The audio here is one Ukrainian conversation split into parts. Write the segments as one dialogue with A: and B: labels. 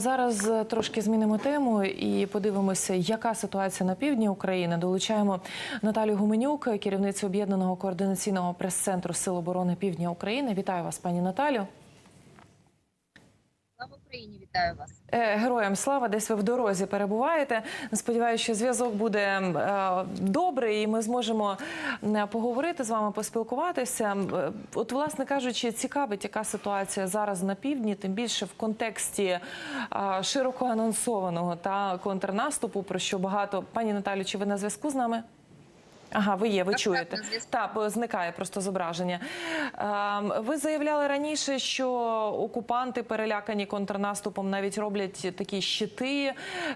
A: Зараз е, трошки змінимо тему і подивимося, яка ситуація на півдні України. Долучаємо Наталю Гуменюк, керівницю об'єднаного координаційного прес-центру Сил оборони Півдня України. Вітаю вас, пані Наталю.
B: Слава Україні, вітаю вас.
A: Е, Героям слава, десь ви в дорозі перебуваєте. Сподіваюся, що зв'язок буде е, добрий, і ми зможемо поговорити з вами, поспілкуватися. Е, От, власне кажучи, цікавить, яка ситуація зараз на півдні, тим більше в контексті широко анонсованого та контрнаступу, про що багато пані Наталю, чи ви на зв'язку з нами? Ага, ви є, ви
B: Так,
A: чуєте.
B: так.
A: Так, зникає просто зображення. Ем, Ви заявляли раніше, що окупанти перелякані контрнаступом навіть роблять такі щити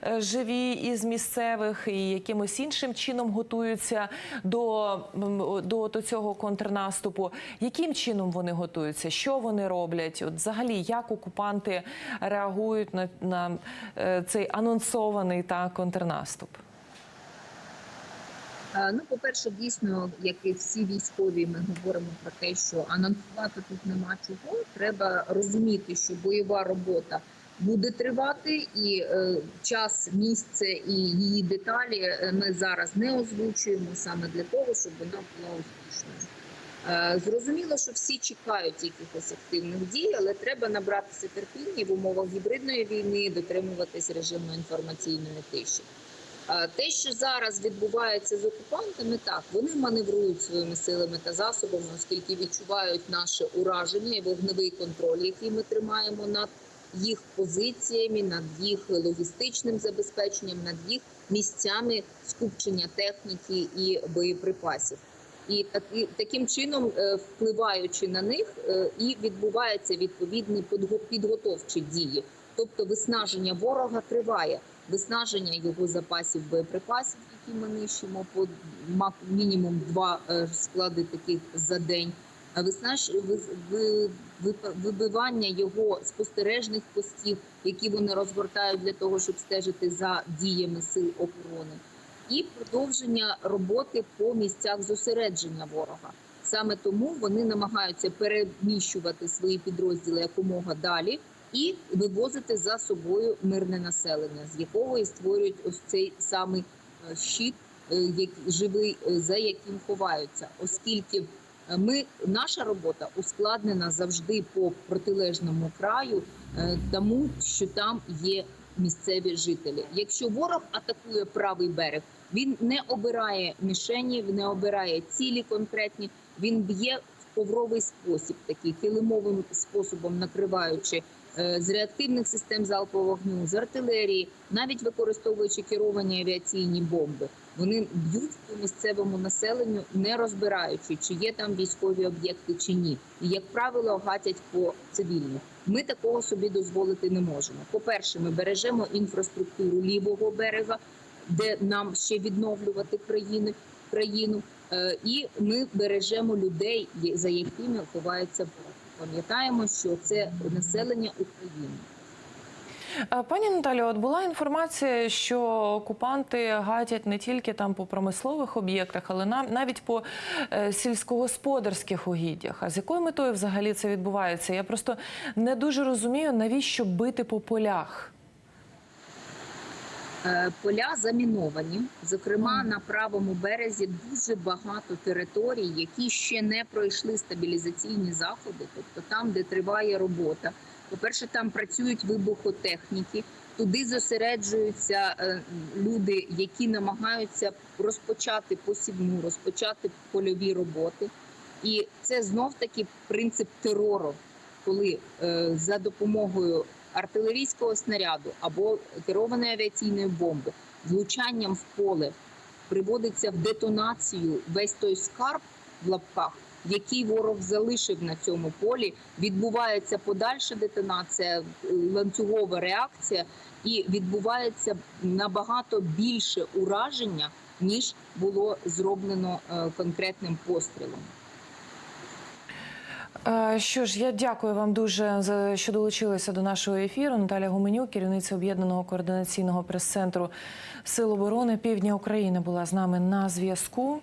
A: е, живі із місцевих і якимось іншим чином готуються до, до, до цього контрнаступу. Яким чином вони готуються? Що вони роблять? От взагалі, як окупанти реагують на, на е, цей анонсований та контрнаступ?
B: Ну, по-перше, дійсно, як і всі військові, ми говоримо про те, що анонсувати тут нема чого. Треба розуміти, що бойова робота буде тривати, і е, час, місце і її деталі е, ми зараз не озвучуємо саме для того, щоб вона була успішною. Е, Зрозуміло, що всі чекають якихось активних дій, але треба набратися терпіння в умовах гібридної війни дотримуватись режиму інформаційної тиші. Те, що зараз відбувається з окупантами, так вони маневрують своїми силами та засобами, оскільки відчувають наше ураження і вогневий контроль, який ми тримаємо над їх позиціями, над їх логістичним забезпеченням, над їх місцями скупчення техніки і боєприпасів. І таким чином, е, впливаючи на них, е, і відбуваються відповідні підго- підготовчі дії. Тобто виснаження ворога триває, виснаження його запасів боєприпасів, які ми нищимо по мінімум два е, склади таких за день. Виснаж ви- ви- ви- вибивання його спостережних постів, які вони розгортають для того, щоб стежити за діями сил оборони і продовження роботи по місцях зосередження ворога. Саме тому вони намагаються переміщувати свої підрозділи якомога далі і вивозити за собою мирне населення, з якого і створюють ось цей самий е, щит, е, живий, е, за яким ховаються, оскільки ми наша робота ускладнена завжди по протилежному краю, тому що там є місцеві жителі. Якщо ворог атакує правий берег, він не обирає мішені, не обирає цілі конкретні. Він б'є в ковровий спосіб, такий килимовим способом накриваючи з реактивних систем залпового вогню, з артилерії, навіть використовуючи керовані авіаційні бомби. Вони б'ють по місцевому населенню, не розбираючи, чи є там військові об'єкти чи ні. І як правило, гатять по цивільних. Ми такого собі дозволити не можемо. По перше, ми бережемо інфраструктуру лівого берега, де нам ще відновлювати країни країну, Е, і ми бережемо людей, за якими ховається ворог. Пам'ятаємо, що це населення України.
A: Пані Наталі, от була інформація, що окупанти гатять не тільки там по промислових об'єктах, але навіть по е, сільськогосподарських угіддях. А з якою метою взагалі це відбувається? Я просто не дуже розумію, навіщо бити по полях.
B: Е, Поля заміновані. Зокрема, на правому березі дуже багато територій, які ще не пройшли стабілізаційні заходи, тобто там, де триває робота. По-перше, там працюють вибухотехніки. Туди зосереджуються е, люди, які намагаються розпочати посівну, розпочати польові роботи. І це знов таки принцип терору, коли е, за допомогою артилерійського снаряду або керованої авіаційної бомби влучанням в поле приводиться в детонацію весь той скарб в лапках, який ворог залишив на цьому полі. Відбувається подальша детонація, е, ланцюгова реакція, і відбувається набагато більше ураження ніж було зроблено е, конкретним пострілом.
A: Е, Що ж, я дякую вам дуже за що долучилися до нашого ефіру. Наталя Гуменюк, керівниця об'єднаного координаційного прес-центру Сил оборони Півдня України, була з нами на зв'язку.